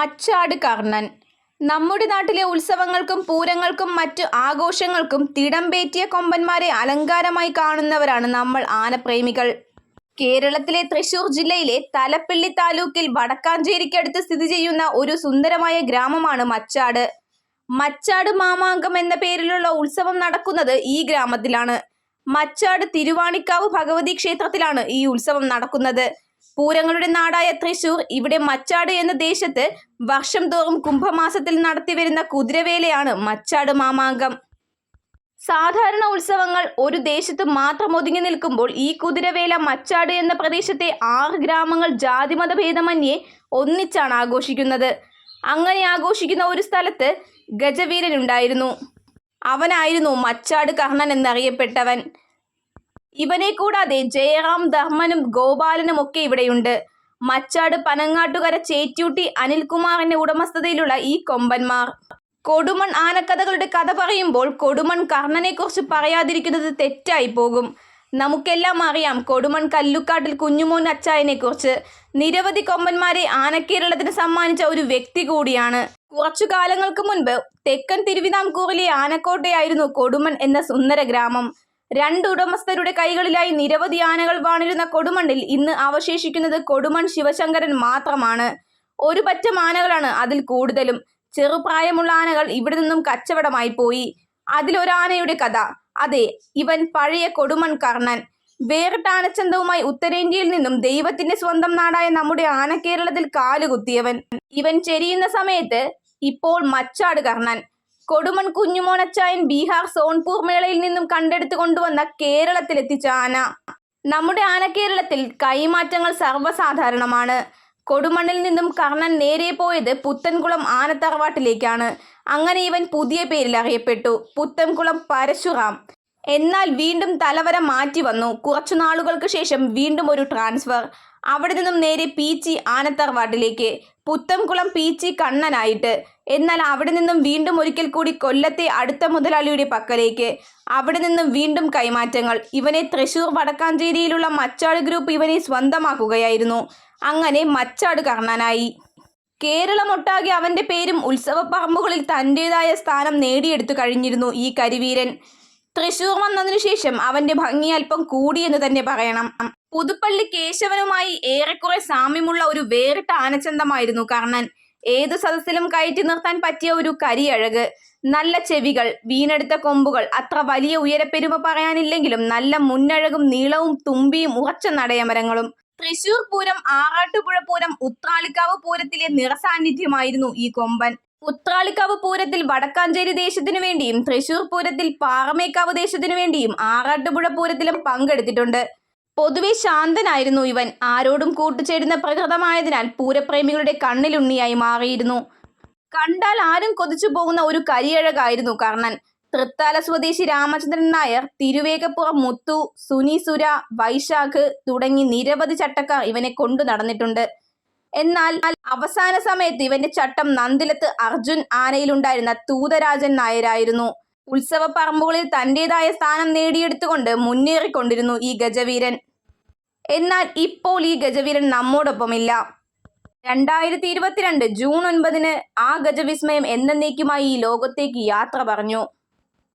മച്ചാട് കർണൻ. നമ്മുടെ നാട്ടിലെ ഉത്സവങ്ങൾക്കും പൂരങ്ങൾക്കും മറ്റു ആഘോഷങ്ങൾക്കും തിടംപേറ്റിയ കൊമ്പന്മാരെ അലങ്കാരമായി കാണുന്നവരാണ് നമ്മൾ ആനപ്രേമികൾ. കേരളത്തിലെ തൃശൂർ ജില്ലയിലെ തലപ്പിള്ളി താലൂക്കിൽ വടക്കാഞ്ചേരിക്കടുത്ത് സ്ഥിതി ചെയ്യുന്ന ഒരു സുന്ദരമായ ഗ്രാമമാണ് മച്ചാട്. മച്ചാട് മാമാങ്കം എന്ന പേരിലുള്ള ഉത്സവം നടക്കുന്നത് ഈ ഗ്രാമത്തിലാണ്. മച്ചാട് തിരുവാണിക്കാവ് ഭഗവതി ക്ഷേത്രത്തിലാണ് ഈ ഉത്സവം നടക്കുന്നത്. പൂരങ്ങളുടെ നാടായ തൃശൂർ ഇവിടെ മച്ചാട് എന്ന ദേശത്ത് വർഷം തോറും കുംഭമാസത്തിൽ നടത്തിവരുന്ന കുതിരവേലയാണ് മച്ചാട് മാമാങ്കം. സാധാരണ ഉത്സവങ്ങൾ ഒരു ദേശത്ത് മാത്രം ഒതുങ്ങി നിൽക്കുമ്പോൾ ഈ കുതിരവേല മച്ചാട് എന്ന പ്രദേശത്തെ ആറ് ഗ്രാമങ്ങൾ ജാതിമത ഭേദമന്യേ ഒന്നിച്ചാണ് ആഘോഷിക്കുന്നത്. അങ്ങനെ ആഘോഷിക്കുന്ന ഒരു സ്ഥലത്ത് ഗജവീരനുണ്ടായിരുന്നു അവനായിരുന്നു മച്ചാട് കർണൻ എന്നറിയപ്പെട്ടവൻ. ഇവനെ കൂടാതെ ജയറാം ധർമ്മനും ഗോപാലനും ഒക്കെ ഇവിടെയുണ്ട്. മച്ചാട് പനങ്ങാട്ടുകര ചേറ്റ്യൂട്ടി അനിൽകുമാറിന്റെ ഉടമസ്ഥതയിലുള്ള ഈ കൊമ്പന്മാർ. കൊടുമൺ ആനക്കഥകളുടെ കഥ പറയുമ്പോൾ കൊടുമൺ കർണനെക്കുറിച്ച് പറയാതിരിക്കുന്നത് തെറ്റായി പോകും. നമുക്കെല്ലാം അറിയാം കൊടുമൺ കല്ലുക്കാട്ടിൽ കുഞ്ഞുമോൻ അച്ചായനെ കുറിച്ച് നിരവധി കൊമ്പന്മാരെ ആനക്കേരളത്തിന് സമ്മാനിച്ച ഒരു വ്യക്തി കൂടിയാണ്. കുറച്ചു കാലങ്ങൾക്ക് മുൻപ് തെക്കൻ തിരുവിതാംകൂറിലെ ആനക്കോട്ടയായിരുന്നു കൊടുമൺ എന്ന സുന്ദര ഗ്രാമം. രണ്ട് ഉടമസ്ഥരുടെ കൈകളിലായി നിരവധി ആനകൾ വാണിരുന്ന കൊടുമണ്ണിൽ ഇന്ന് അവശേഷിക്കുന്നത് കൊടുമൺ ശിവശങ്കരൻ മാത്രമാണ്. ഒരു പറ്റം ആനകളാണ് അതിൽ കൂടുതലും. ചെറുപ്രായമുള്ള ആനകൾ ഇവിടെ നിന്നും കച്ചവടമായി പോയി. അതിലൊരാനയുടെ കഥ. അതെ ഇവൻ പഴയ കൊടുമൺ കർണൻ. വേറിട്ട ആനച്ചന്തവുമായി ഉത്തരേന്ത്യയിൽ നിന്നും ദൈവത്തിന്റെ സ്വന്തം നാടായ നമ്മുടെ ആനക്കേരളത്തിൽ കാലുകുത്തിയവൻ. ഇവൻ ചെരിയുന്ന സമയത്ത് ഇപ്പോൾ മച്ചാട് കർണൻ. കൊടുമൺ കുഞ്ഞുമോണച്ചായൻ ബീഹാർ സോൺപൂർ മേളയിൽ നിന്നും കണ്ടെടുത്തു കൊണ്ടുവന്ന കേരളത്തിലെത്തിച്ച ആന. നമ്മുടെ ആനക്കേരളത്തിൽ കൈമാറ്റങ്ങൾ സർവസാധാരണമാണ്. കൊടുമണ്ണിൽ നിന്നും കർണൻ നേരെ പോയത് പുത്തൻകുളം ആനത്തറവാട്ടിലേക്കാണ്. അങ്ങനെ ഇവൻ പുതിയ പേരിൽ അറിയപ്പെട്ടു. പുത്തൻകുളം പരശുറാം. എന്നാൽ വീണ്ടും തലവര മാറ്റി വന്നു. കുറച്ചു നാളുകൾക്ക് ശേഷം വീണ്ടും ഒരു ട്രാൻസ്ഫർ. അവിടെ നിന്നും നേരെ പീച്ചി ആനത്തറവാട്ടിലേക്ക് പുത്തംകുളം പീച്ചി കണ്ണനായിട്ട്. എന്നാൽ അവിടെ നിന്നും വീണ്ടും ഒരിക്കൽ കൂടി കൊല്ലത്തെ അടുത്ത മുതലാളിയുടെ പക്കലേക്ക്. അവിടെ നിന്നും വീണ്ടും കൈമാറ്റങ്ങൾ. ഇവനെ തൃശൂർ വടക്കാഞ്ചേരിയിലുള്ള മച്ചാട് ഗ്രൂപ്പ് ഇവനെ സ്വന്തമാക്കുകയായിരുന്നു. അങ്ങനെ മച്ചാട് കർണനായി. കേരളമൊട്ടാകെ അവന്റെ പേരും ഉത്സവപ്പറമ്പുകളിൽ തന്റേതായ സ്ഥാനം നേടിയെടുത്തു കഴിഞ്ഞിരുന്നു ഈ കരിവീരൻ. തൃശൂർ വന്നതിനു ശേഷം അവന്റെ ഭംഗി അല്പം കൂടിയെന്ന് തന്നെ പറയണം. പുതുപ്പള്ളി കേശവനുമായി ഏറെക്കുറെ സാമ്യമുള്ള ഒരു വേറിട്ട ആനച്ചന്തമായിരുന്നു കർണൻ. ഏതു സദസ്സിലും കയറ്റി നിർത്താൻ പറ്റിയ ഒരു കരിയഴക്. നല്ല ചെവികൾ വീണെടുത്ത കൊമ്പുകൾ അത്ര വലിയ ഉയരപ്പെരുമ പറയാനില്ലെങ്കിലും നല്ല മുന്നഴകും നീളവും തുമ്പിയും ഉറച്ച നടയമരങ്ങളും. തൃശൂർ പൂരം ആറാട്ടുപുഴ പൂരം ഉത്രാളിക്കാവ് പൂരത്തിലെ നിറസാന്നിധ്യമായിരുന്നു ഈ കൊമ്പൻ. ഉത്രാളിക്കാവ് പൂരത്തിൽ വടക്കാഞ്ചേരി ദേശത്തിനു വേണ്ടിയും തൃശൂർ പൂരത്തിൽ പാറമേക്കാവ് ദേശത്തിനു വേണ്ടിയും ആറാട്ടുപുഴ പൂരത്തിലും പങ്കെടുത്തിട്ടുണ്ട്. പൊതുവെ ശാന്തനായിരുന്നു ഇവൻ. ആരോടും കൂട്ടുചേരുന്ന പ്രകൃതമായതിനാൽ പൂരപ്രേമികളുടെ കണ്ണിലുണ്ണിയായി മാറിയിരുന്നു. കണ്ടാൽ ആരും കൊതിച്ചു പോകുന്ന ഒരു കരിയഴകായിരുന്നു കർണൻ. തൃത്താല സ്വദേശി രാമചന്ദ്രൻ നായർ തിരുവേഗപ്പുറം മുത്തു സുനി സുര വൈശാഖ് തുടങ്ങി നിരവധി ചട്ടക്കാർ ഇവനെ കൊണ്ടു നടന്നിട്ടുണ്ട്. എന്നാൽ അവസാന സമയത്ത് ഇവന്റെ ചട്ടം നന്ദിലത്ത് അർജുൻ ആനയിലുണ്ടായിരുന്ന തൂതരാജൻ നായരായിരുന്നു. ഉത്സവ പറമ്പുകളിൽ തന്റേതായ സ്ഥാനം നേടിയെടുത്തുകൊണ്ട് മുന്നേറിക്കൊണ്ടിരുന്നു ഈ ഗജവീരൻ. എന്നാൽ ഇപ്പോൾ ഈ ഗജവീരൻ നമ്മോടൊപ്പമില്ല. രണ്ടായിരത്തി ഇരുപത്തിരണ്ട് ജൂൺ ഒൻപതിന് ആ ഗജവിസ്മയം എന്നേക്കുമായി ഈ ലോകത്തേക്ക് യാത്ര പറഞ്ഞു.